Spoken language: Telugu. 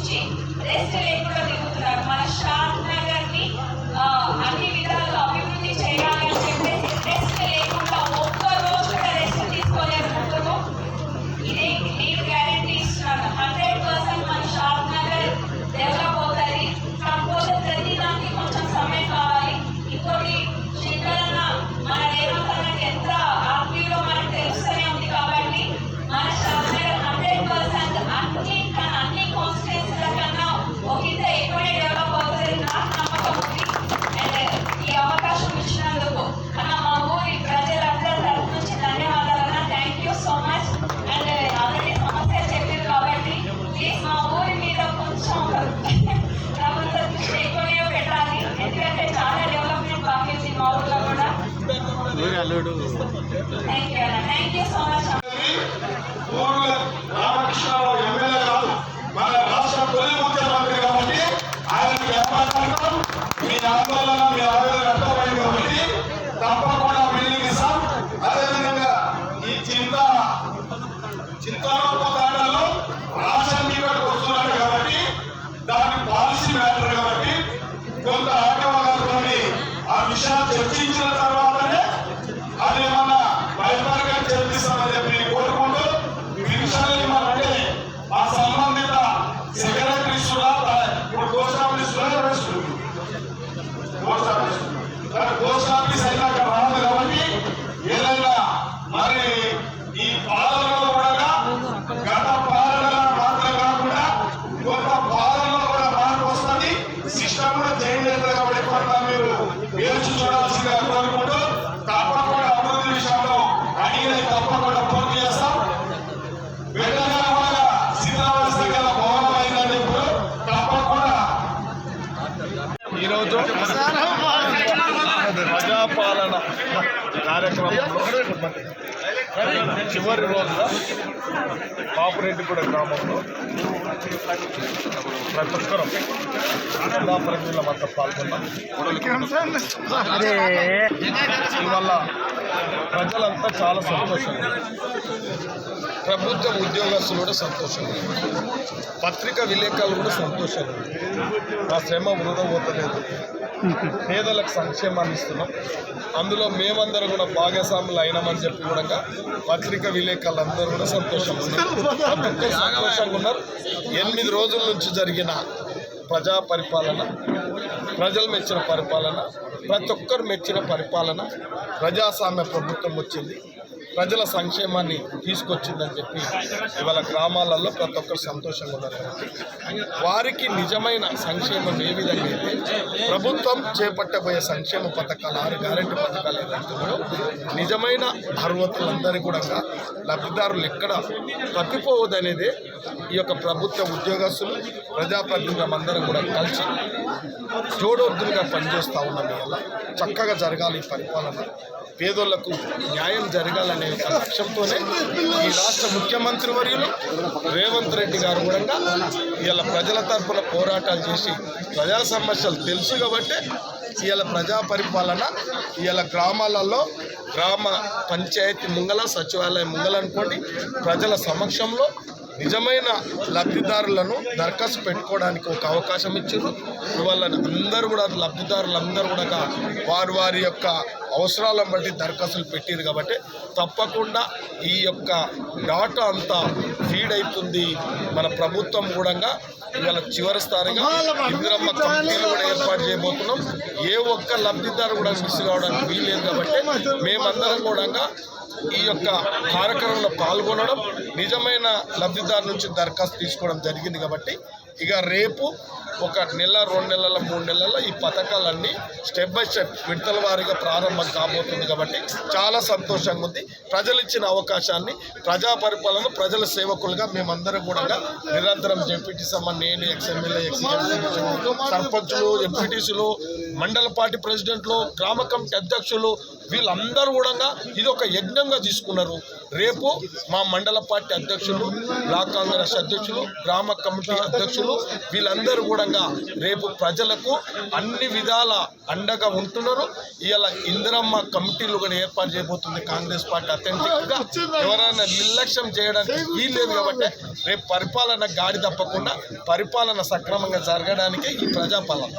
నుంచి రెస్ట్ లేకుండా తిరుగుతున్నారు. మన షాద్ నగర్ని ఆ, అన్ని మన రాష్ట్ర తొలి ముఖ్యమంత్రి కాబట్టి ఆయనకి మీ ఆందోళన కార్యక్రమంలో చివరి రోజున పాపురెడ్డిగూడ గ్రామంలో ప్రతి ఒక్కరం జిల్లా ప్రజలమంతా పాల్గొన్నాం ఇవల్ల ప్రజలంతా చాలా ఉన్నారు. ప్రభుత్వ ఉద్యోగస్తులు కూడా ఉన్నారు. పత్రికా విలేకరులు కూడా ఉన్నారు. మా శ్రమ వృధా పోతలేదు పేదలకు సంక్షేమాన్ని ఇస్తున్నాం. అందులో మేమందరం కూడా భాగస్వాములు అయినామని చెప్పి కూడా పత్రిక విలేకరులు అందరూ కూడా సంతోషంగా ఉన్నారు. సంతోషంగా ఉన్నారు. ఎనిమిది రోజుల నుంచి జరిగిన ప్రజా పరిపాలన ప్రజలు మెచ్చిన పరిపాలన ప్రతి ఒక్కరు మెచ్చిన పరిపాలన ప్రజాస్వామ్య ప్రభుత్వం వచ్చింది. ప్రజల సంక్షేమాన్ని తీసుకొచ్చిందని చెప్పి ఇవాళ గ్రామాలలో ప్రతి ఒక్కరు సంతోషంగా ఉన్నారు. వారికి నిజమైన సంక్షేమం ఏ విధంగా అయితే ప్రభుత్వం చేపట్టబోయే సంక్షేమ పథకాలు ఆరు గ్యారెంటీ పథకాలు ఏదైతున్నాయో నిజమైన అర్హతలందరూ కూడా లబ్ధిదారులు ఎక్కడ తప్పిపోవద్దనేదే ఈ యొక్క ప్రభుత్వ ఉద్యోగస్తులు ప్రజాప్రతినిధులం అందరం కూడా కలిసి జోడొద్దులుగా పనిచేస్తూ ఉన్నాం ఇవాళ చక్కగా జరగాలి ఈ పరిపాలన. పేదోళ్ళకు న్యాయం జరగాలని ఒక లక్ష్యంతోనే ఈ రాష్ట్ర ముఖ్యమంత్రి వర్యులు రేవంత్ రెడ్డి గారు కూడా ఇలా ప్రజల తరపున పోరాటాలు చేసి ప్రజా సమస్యలు తెలుసు కాబట్టి ఇవాళ ప్రజా పరిపాలన ఇవాళ గ్రామాలలో గ్రామ పంచాయతీ ముంగల సచివాలయం ముంగల అనుకోండి ప్రజల సమక్షంలో నిజమైన లబ్ధిదారులను దరఖాస్తు పెట్టుకోవడానికి ఒక అవకాశం ఇచ్చారు వాళ్ళని అందరూ కూడా లబ్ధిదారులందరూ కూడా వారి వారి యొక్క అవసరాలను బట్టి దరఖాస్తులు పెట్టారు కాబట్టి తప్పకుండా ఈ యొక్క డాటా అంతా ఫీడ్ అవుతుంది మన ప్రభుత్వం కూడా ఇవాళ చివరి స్థాయిగా ఇందిరమ్మ కంపెనీలు కూడా ఏర్పాటు చేయబోతున్నాం. ఏ ఒక్క లబ్ధిదారు కూడా మిస్ కావడానికి వీల్లేదు కాబట్టి మేమందరం కూడా ఈ యొక్క కార్యక్రమంలో పాల్గొనడం నిజమైన లబ్ధిదారు నుంచి దరఖాస్తు తీసుకోవడం జరిగింది కాబట్టి ఇక రేపు ఒక నెల రెండు నెలల మూడు నెలల ఈ పథకాలన్నీ స్టెప్ బై స్టెప్ విడతల వారీగా ప్రారంభం కాబోతుంది కాబట్టి చాలా సంతోషంగా ఉంది. ప్రజలు ఇచ్చిన అవకాశాన్ని ప్రజా పరిపాలన ప్రజల సేవకులుగా మేమందరం కూడా నిరంతరం జెడ్పీటీ సమ్మ నేను ఎక్స్ ఎమ్మెల్యే ఎక్స్ సర్పంచులు ఎంపీటీసీలు మండల పార్టీ ప్రెసిడెంట్లు గ్రామ కమిటీ అధ్యక్షులు వీళ్ళందరూ కూడా ఇది ఒక యజ్ఞంగా తీసుకున్నారు. రేపు మా మండల పార్టీ అధ్యక్షులు బ్లాక్ కాంగ్రెస్ అధ్యక్షులు గ్రామ కమిటీ అధ్యక్షులు వీళ్ళందరూ కూడా రేపు ప్రజలకు అన్ని విధాల అండగా ఉంటున్నారు. ఇవాళ ఇందిరమ్మ కమిటీలు కూడా ఏర్పాటు చేయబోతుంది కాంగ్రెస్ పార్టీ అథెంటిక్గా. ఎవరైనా నిర్లక్ష్యం చేయడానికి వీల్లేదు కాబట్టి రేపు పరిపాలన గాడి తప్పకుండా పరిపాలన సక్రమంగా జరగడానికి ఈ ప్రజాపాలన.